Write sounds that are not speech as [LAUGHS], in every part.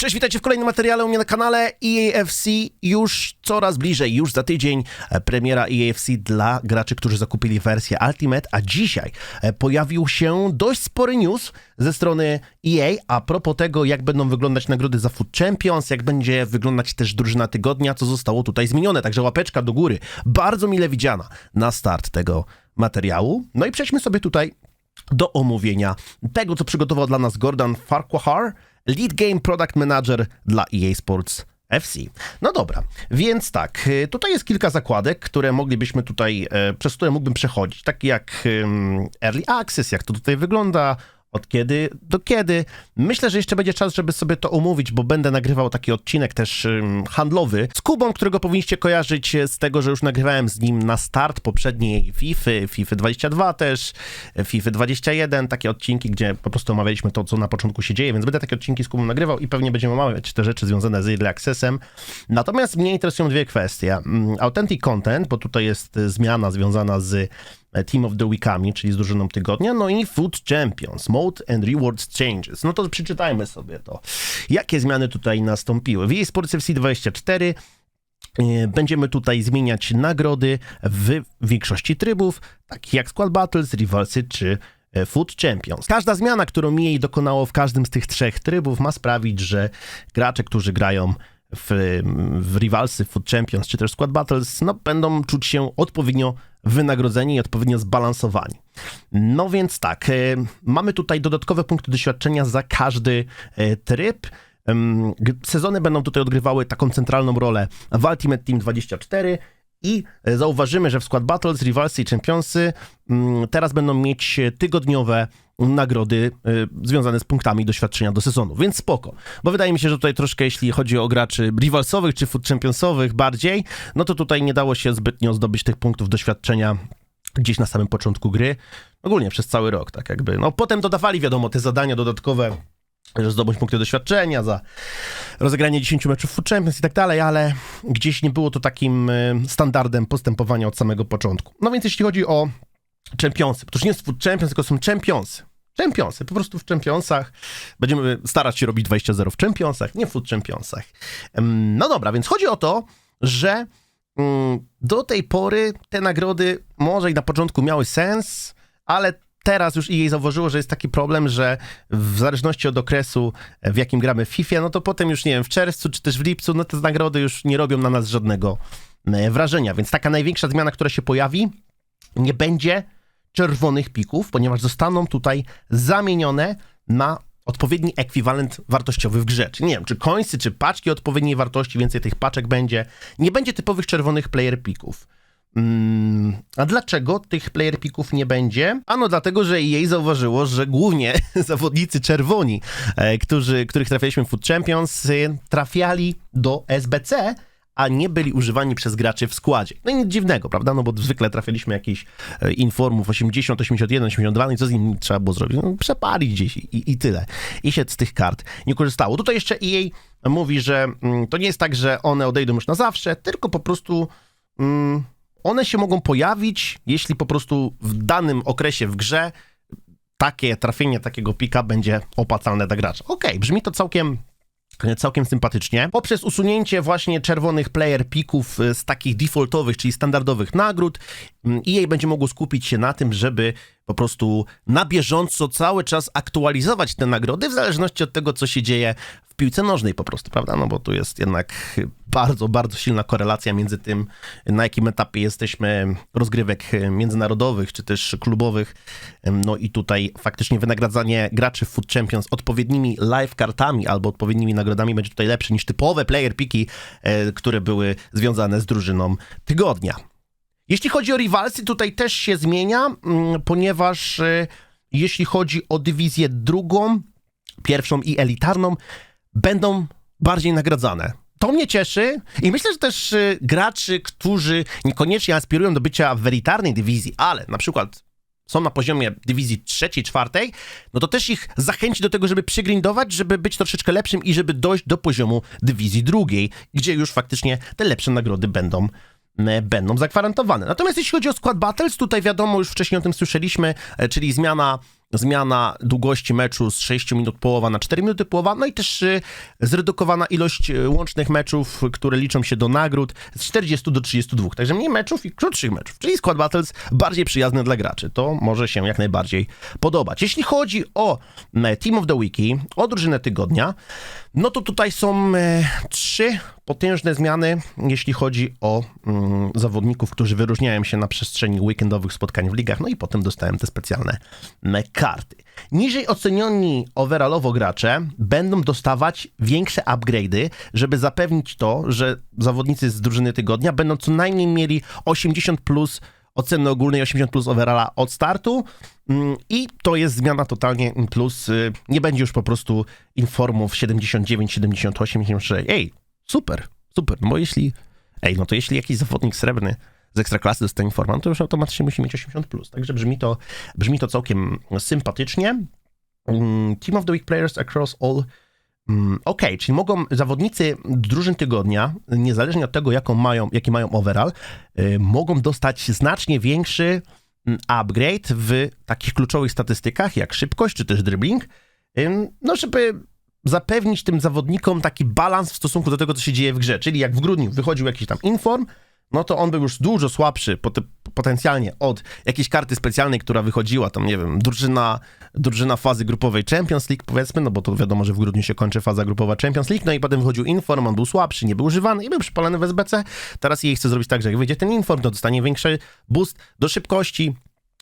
Cześć, witajcie w kolejnym materiale u mnie na kanale EAFC już coraz bliżej, już za tydzień e, premiera EAFC dla graczy, którzy zakupili wersję Ultimate, a dzisiaj e, pojawił się dość spory news ze strony EA a propos tego, jak będą wyglądać nagrody za Food Champions, jak będzie wyglądać też drużyna tygodnia, co zostało tutaj zmienione, także łapeczka do góry, bardzo mile widziana na start tego materiału. No i przejdźmy sobie tutaj do omówienia tego, co przygotował dla nas Gordon Farquhar, Lead Game Product Manager dla EA Sports FC. No dobra, więc tak, y, tutaj jest kilka zakładek, które moglibyśmy tutaj, e, przez które mógłbym przechodzić, takie jak Early Access, jak to tutaj wygląda, od kiedy do kiedy. Myślę, że jeszcze będzie czas, żeby sobie to omówić, bo będę nagrywał taki odcinek też handlowy z Kubą, którego powinniście kojarzyć z tego, że już nagrywałem z nim na start poprzedniej FIFA, FIFA 22 też, FIFA 21, takie odcinki, gdzie po prostu omawialiśmy to, co na początku się dzieje, więc będę takie odcinki z Kubą nagrywał i pewnie będziemy omawiać te rzeczy związane z Early Accessem. Natomiast mnie interesują dwie kwestie. Mm, Authentic Content, bo tutaj jest y, zmiana związana z Team of the Weekami, czyli z drużyną tygodnia, no i Food Champions, Mode and Rewards Changes. No to przeczytajmy sobie to. Jakie zmiany tutaj nastąpiły? W EA Sports FC 24 e, Będziemy tutaj zmieniać nagrody w większości trybów, takich jak Squad Battles, Rivalsy czy e, Food Champions. Każda zmiana, którą jej dokonało w każdym z tych trzech trybów, ma sprawić, że gracze, którzy grają w, w Rivalsy, Food Champions czy też Squad Battles, no, będą czuć się odpowiednio wynagrodzeni i odpowiednio zbalansowani. No więc tak, e, mamy tutaj dodatkowe punkty doświadczenia za każdy e, tryb. Sezony będą tutaj odgrywały taką centralną rolę w Ultimate Team 24 i e, zauważymy, że w Squad Battles, Rivalsy i Championsy mm, teraz będą mieć tygodniowe nagrody e, związane z punktami doświadczenia do sezonu, więc spoko. Bo wydaje mi się, że tutaj troszkę, jeśli chodzi o graczy Rivalsowych czy Food Championsowych bardziej, no to tutaj nie dało się zbytnio zdobyć tych punktów doświadczenia gdzieś na samym początku gry, ogólnie przez cały rok, tak jakby. No potem dodawali, wiadomo, te zadania dodatkowe, że zdobądź punkty doświadczenia za rozegranie 10 meczów Food Champions i tak dalej, ale gdzieś nie było to takim y, standardem postępowania od samego początku. No więc jeśli chodzi o Championsy, bo to już nie jest Food Champions, tylko są Championsy. Championsy, po prostu w Championsach. Będziemy starać się robić 20-0 w Championsach, nie w Food Championsach. No dobra, więc chodzi o to, że mm, do tej pory te nagrody może i na początku miały sens, ale teraz już jej zauważyło, że jest taki problem, że w zależności od okresu, w jakim gramy w FIFA, no to potem już nie wiem, w czerwcu czy też w lipcu, no te nagrody już nie robią na nas żadnego e, wrażenia. Więc taka największa zmiana, która się pojawi, nie będzie czerwonych pików, ponieważ zostaną tutaj zamienione na odpowiedni ekwiwalent wartościowy w grze. Czy nie wiem, czy końcy, czy paczki odpowiedniej wartości, więcej tych paczek będzie. Nie będzie typowych czerwonych player pików. Mm, a dlaczego tych player pików nie będzie? Ano dlatego, że jej zauważyło, że głównie [LAUGHS] zawodnicy czerwoni, e, którzy, których trafialiśmy w Food Champions, e, trafiali do SBC, a nie byli używani przez graczy w składzie. No i nic dziwnego, prawda? No bo zwykle trafialiśmy jakichś e, informów 80, 81, 82, no i co z nimi trzeba było zrobić? No, przepalić gdzieś i, i tyle. I się z tych kart nie korzystało. Tutaj jeszcze EA mówi, że mm, to nie jest tak, że one odejdą już na zawsze, tylko po prostu mm, one się mogą pojawić, jeśli po prostu w danym okresie w grze takie trafienie takiego pika będzie opłacalne dla gracza. Okej, brzmi to całkiem całkiem sympatycznie. Poprzez usunięcie właśnie czerwonych player pików y, z takich defaultowych, czyli standardowych nagród, mm, EA będzie mogło skupić się na tym, żeby po prostu na bieżąco cały czas aktualizować te nagrody w zależności od tego, co się dzieje w piłce nożnej po prostu, prawda? No bo tu jest jednak bardzo, bardzo silna korelacja między tym, na jakim etapie jesteśmy rozgrywek międzynarodowych, czy też klubowych. No i tutaj faktycznie wynagradzanie graczy w Food Champions odpowiednimi live kartami albo odpowiednimi nagrodami będzie tutaj lepsze niż typowe player piki, e, które były związane z drużyną tygodnia. Jeśli chodzi o Rivalsy, tutaj też się zmienia, mm, ponieważ e, jeśli chodzi o dywizję drugą, pierwszą i elitarną, będą bardziej nagradzane. To mnie cieszy i myślę, że też y, graczy, którzy niekoniecznie aspirują do bycia w elitarnej dywizji, ale na przykład są na poziomie dywizji trzeciej, czwartej, no to też ich zachęci do tego, żeby przygrindować, żeby być troszeczkę lepszym i żeby dojść do poziomu dywizji drugiej, gdzie już faktycznie te lepsze nagrody będą będą zagwarantowane. Natomiast jeśli chodzi o Squad Battles, tutaj wiadomo, już wcześniej o tym słyszeliśmy, e, czyli zmiana zmiana długości meczu z 6 minut połowa na 4 minuty połowa, no i też y, zredukowana ilość łącznych meczów, które liczą się do nagród z 40 do 32. Także mniej meczów i krótszych meczów, czyli Squad Battles bardziej przyjazne dla graczy. To może się jak najbardziej podobać. Jeśli chodzi o e, Team of the Wiki, o drużynę tygodnia, no to tutaj są e, trzy potężne zmiany, jeśli chodzi o mm, zawodników, którzy wyróżniają się na przestrzeni weekendowych spotkań w ligach, no i potem dostałem te specjalne karty. Niżej ocenioni overallowo gracze będą dostawać większe upgrade'y, żeby zapewnić to, że zawodnicy z drużyny tygodnia będą co najmniej mieli 80 plus oceny ogólnej 80 plus overalla od startu mm, i to jest zmiana totalnie plus. y, Nie będzie już po prostu informów 79, 78, 76. Ej, super, super, no bo jeśli, ej, no to jeśli jakiś zawodnik srebrny z ekstraklasy dostaje informa, no to już automatycznie musi mieć 80 plus. Także brzmi to, brzmi to całkiem sympatycznie. Mm, Team of the Week Players across all Mm, Okej, czyli mogą zawodnicy drużyn tygodnia, niezależnie od tego, jaką mają, jaki mają overall, y, mogą dostać znacznie większy mm, upgrade w takich kluczowych statystykach, jak szybkość czy też dribbling, no żeby zapewnić tym zawodnikom taki balans w stosunku do tego, co się dzieje w grze. Czyli jak w grudniu wychodził jakiś tam inform, no to on był już dużo słabszy pot- potencjalnie od jakiejś karty specjalnej, która wychodziła, tam nie wiem, drużyna, drużyna fazy grupowej Champions League powiedzmy, no bo to wiadomo, że w grudniu się kończy faza grupowa Champions League, no i potem wychodził Inform, on był słabszy, nie był używany i był przypalany w SBC. Teraz jej chce zrobić tak, że jak wyjdzie ten Inform, to dostanie większy boost do szybkości,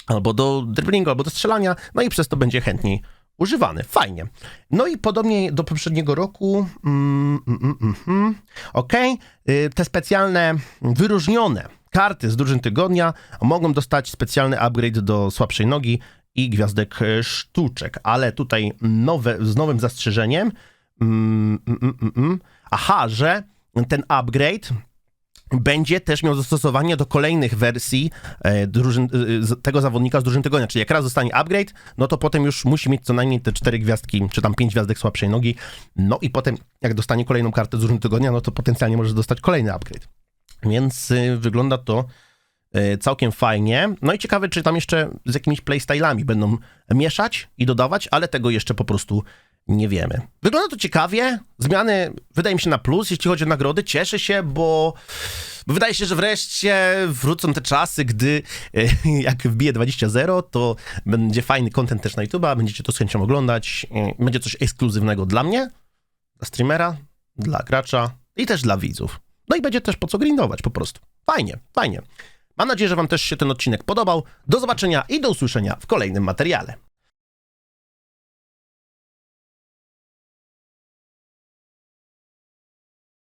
albo do dribblingu, albo do strzelania, no i przez to będzie chętniej używany. Fajnie. No i podobnie do poprzedniego roku, mm, mm, mm, mm, mm. okej, y, te specjalne, wyróżnione karty z drużyn tygodnia mogą dostać specjalny upgrade do słabszej nogi i gwiazdek e, sztuczek, ale tutaj nowe, z nowym zastrzeżeniem, mm, mm. aha, że ten upgrade będzie też miał zastosowanie do kolejnych wersji e, drużyn, e, tego zawodnika z drużyny tygodnia. Czyli jak raz zostanie upgrade, no to potem już musi mieć co najmniej te cztery gwiazdki, czy tam pięć gwiazdek słabszej nogi. No i potem, jak dostanie kolejną kartę z drużyny tygodnia, no to potencjalnie może dostać kolejny upgrade. Więc y, wygląda to całkiem fajnie. No i ciekawe, czy tam jeszcze z jakimiś playstylami będą mieszać i dodawać, ale tego jeszcze po prostu nie wiemy. Wygląda to ciekawie. Zmiany wydaje mi się na plus, jeśli chodzi o nagrody. Cieszę się, bo wydaje się, że wreszcie wrócą te czasy, gdy y, jak wbije 20.0, to będzie fajny content też na YouTube'a, będziecie to z chęcią oglądać. y, Będzie coś ekskluzywnego dla mnie, dla streamera, dla gracza i też dla widzów. No i będzie też po co grindować po prostu. Fajnie, fajnie. Mam nadzieję, że wam też się ten odcinek podobał. Do zobaczenia i do usłyszenia w kolejnym materiale.